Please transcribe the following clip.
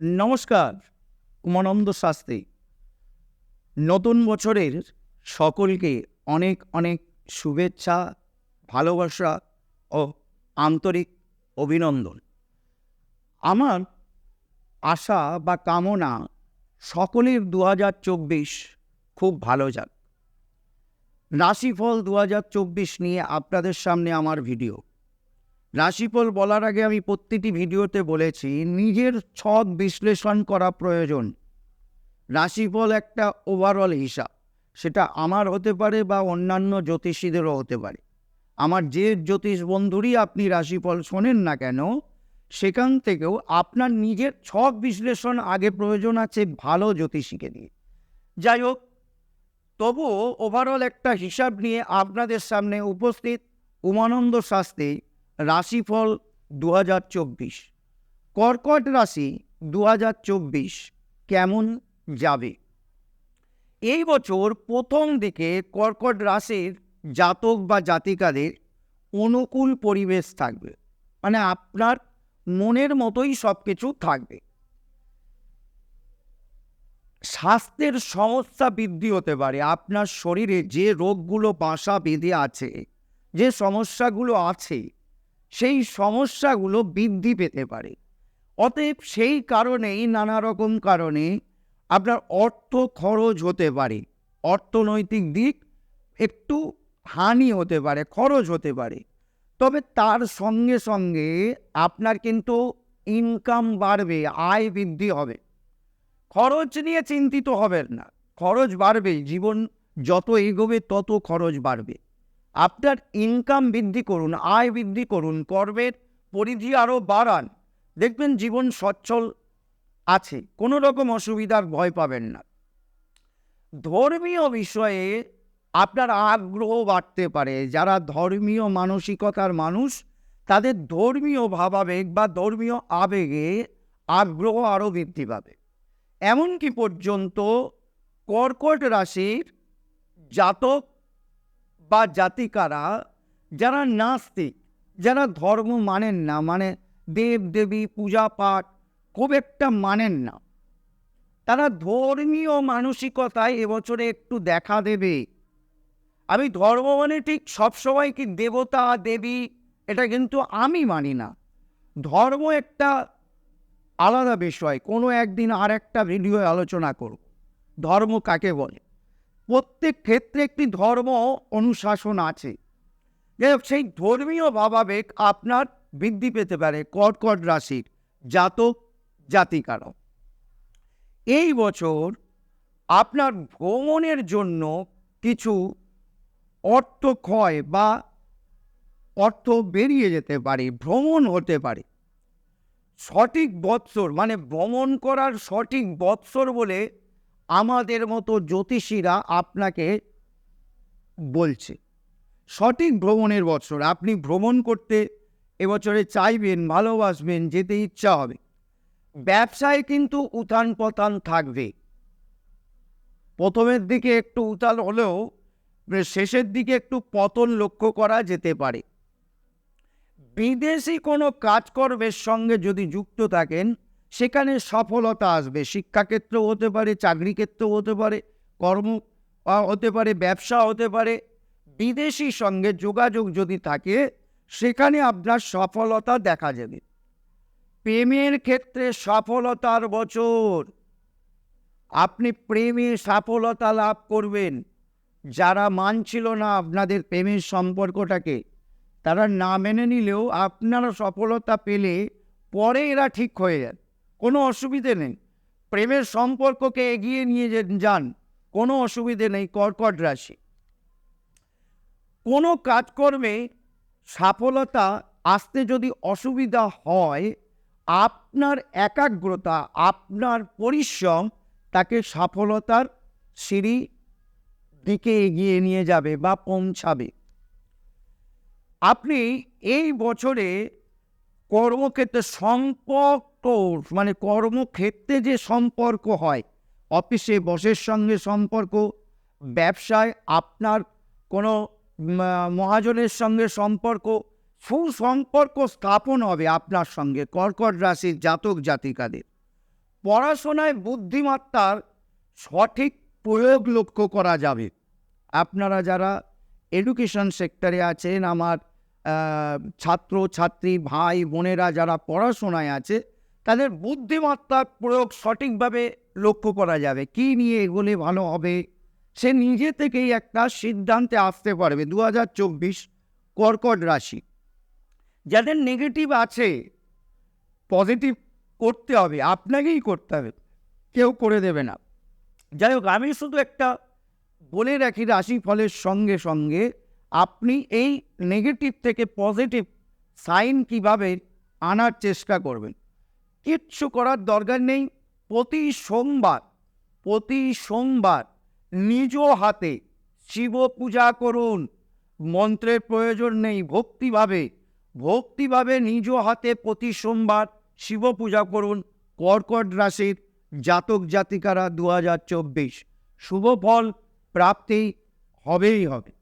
নমস্কার, উমানন্দ শাস্ত্রী। নতুন বছরের সকলকে অনেক অনেক শুভেচ্ছা, ভালোবাসা ও আন্তরিক অভিনন্দন। আমার আশা বা কামনা সকলের দু হাজার চব্বিশ খুব ভালো যাক। রাশিফল দু হাজার চব্বিশ নিয়ে আপনাদের সামনে আমার ভিডিও। রাশিফল বলার আগে আমি প্রত্যেকটি ভিডিওতে বলেছি, নিজের ছক বিশ্লেষণ করা প্রয়োজন। রাশিফল একটা ওভারঅল হিসাব। সেটা আমার হতে পারে বা অন্যান্য জ্যোতিষীদেরও হতে পারে। আমার যে জ্যোতিষ বন্ধুরই আপনি রাশিফল শোনেন না কেন, সেখান থেকেও আপনার নিজের ছক বিশ্লেষণ আগে প্রয়োজন আছে ভালো জ্যোতিষীকে দিয়ে যাই হোক, তবুও ওভারঅল একটা হিসাব নিয়ে আপনাদের সামনে উপস্থিত উমানন্দ শাস্ত্রী রাশিফল দু হাজার চব্বিশ। কর্কট রাশি দু হাজার চব্বিশ কেমন যাবে? এই বছর প্রথম দিকে কর্কট রাশির জাতক বা জাতিকাদের অনুকূল পরিবেশ থাকবে। মানে আপনার মনের মতোই সব কিছু থাকবে। স্বাস্থ্যের সমস্যা বৃদ্ধি হতে পারে। আপনার শরীরে যে রোগগুলো বাসা বেঁধে আছে, যে সমস্যাগুলো আছে সেই সমস্যাগুলো বৃদ্ধি পেতে পারে। অতএব সেই কারণেই নানা রকম কারণে আপনার অর্থ খরচ হতে পারে। অর্থনৈতিক দিক একটু হানি হতে পারে, খরচ হতে পারে। তবে তার সঙ্গে সঙ্গে আপনার কিন্তু ইনকাম বাড়বে, আয় বৃদ্ধি হবে। খরচ নিয়ে চিন্তিত হবেন না। খরচ বাড়বে জীবন যত এগোবে তত খরচ বাড়বে। আপনার ইনকাম বৃদ্ধি করুন, আয় বৃদ্ধি করুন, কর্মের পরিধি আরও বাড়ান। দেখবেন জীবন সচ্ছল আছে, কোনো রকম অসুবিধার ভয় পাবেন না। ধর্মীয় বিষয়ে আপনার আগ্রহ বাড়তে পারে। যারা ধর্মীয় মানসিকতার মানুষ, তাদের ধর্মীয় ভাবাবেগ বা ধর্মীয় আবেগে আগ্রহ আরও বৃদ্ধি পাবে। এমনকি পর্যন্ত কর্কট রাশির জাতক বা জাতিকারা যারা নাস্তিক, যারা ধর্ম মানেন না মানে দেব দেবী পূজা পাঠ খুব একটা মানেন না, তারা ধর্মীয় মানসিকতায় এবছরে একটু দেখা দেবে। আমি ধর্ম মানে ঠিক সবসময় কি দেবতা, দেবী, এটা কিন্তু আমি মানি না। ধর্ম একটা আলাদা বিষয়, কোনো একদিন আর একটা ভিডিও আলোচনা করব। ধর্ম কাকে বলে? প্রত্যেক ক্ষেত্রে একটি ধর্ম অনুশাসন আছে। সেই ধর্মীয় ভাবাবেগ আপনার বৃদ্ধি পেতে পারে কর্কট রাশির জাতক, জাতিকারক। এই বছর আপনার ভ্রমণের জন্য কিছু অর্থ ক্ষয় বা অর্থ বেরিয়ে যেতে পারে, ভ্রমণ হতে পারে। সঠিক বৎসর মানে ভ্রমণ করার সঠিক বৎসর বলে আমাদের মতো জ্যোতিষীরা আপনাকে বলছে। সঠিক ভ্রমণের বছর, আপনি ভ্রমণ করতে এবছরে চাইবেন, ভালোবাসবেন, যেতে ইচ্ছা হবে। ব্যবসায় কিন্তু উত্থান পতান থাকবে। প্রথমের দিকে একটু উতাল হলেও শেষের দিকে একটু পতন লক্ষ্য করা যেতে পারে। বিদেশি কোনো কাজকর্মের সঙ্গে যদি যুক্ত থাকেন সেখানে সফলতা আসবে। শিক্ষাক্ষেত্রেও হতে পারে চাকরি ক্ষেত্রেও হতে পারে, কর্ম হতে পারে, ব্যবসা হতে পারে। বিদেশি সঙ্গে যোগাযোগ যদি থাকে, সেখানে আপনার সফলতা দেখা যাবে। প্রেমের ক্ষেত্রে সফলতার বছর। আপনি প্রেমে সফলতা লাভ করবেন। যারা মানছিল না আপনাদের প্রেমের সম্পর্কটাকে, তারা না মেনে নিলেও আপনারা সফলতা পেলে পরে এরা ঠিক হয়ে যান কোনো অসুবিধে নেই। প্রেমের সম্পর্ককে এগিয়ে নিয়ে যান, কোনো অসুবিধে নেই কর্কট রাশি। কোনো কাজকর্মে সফলতা আসতে যদি অসুবিধা হয়, আপনার একাগ্রতা, আপনার পরিশ্রম তাকে সফলতার সিঁড়ি দিকে এগিয়ে নিয়ে যাবে বা পৌঁছাবে। আপনি এই বছরে কর্মক্ষেত্রে সম্পর্ক মানে কর্মক্ষেত্রে যে সম্পর্ক হয়, অফিসে বসের সঙ্গে সম্পর্ক, ব্যবসায় আপনার কোনো মহাজনের সঙ্গে সম্পর্ক, সুসম্পর্ক স্থাপন হবে আপনার সঙ্গে কর্কট রাশির জাতক জাতিকাদের। পড়াশোনায় বুদ্ধিমত্তার সঠিক প্রয়োগ লক্ষ্য করা যাবে। আপনারা যারা এডুকেশন সেক্টরে আছেন, আমার ছাত্র ছাত্রী ভাই বোনেরা যারা পড়াশোনায় আছে তাদের বুদ্ধিমত্তার প্রয়োগ সঠিকভাবে লক্ষ্য করা যাবে। কি নিয়ে এগোলে ভালো হবে? সে নিজে থেকেই একটা সিদ্ধান্তে আসতে পারবে। দু হাজার চব্বিশ কর্কট রাশি। যাদের নেগেটিভ আছে পজিটিভ করতে হবে, আপনাকেই করতে হবে, কেউ করে দেবে না। যাই হোক, আমি শুধু একটা বলে রাখি রাশি ফলের সঙ্গে সঙ্গে, আপনি এই নেগেটিভ থেকে পজিটিভ সাইন কীভাবে আনার চেষ্টা করবেন? কিচ্ছু করার দরকার নেই। প্রতি সোমবার প্রতি সোমবার নিজ হাতে শিব পূজা করুন। মন্ত্রের প্রয়োজন নেই, ভক্তিভাবে ভক্তিভাবে নিজ হাতে প্রতি সোমবার শিব পূজা করুন। কর্কট রাশির জাতক জাতিকারা দু হাজার চব্বিশ। শুভ ফল, প্রাপ্তি, হবেই হবে।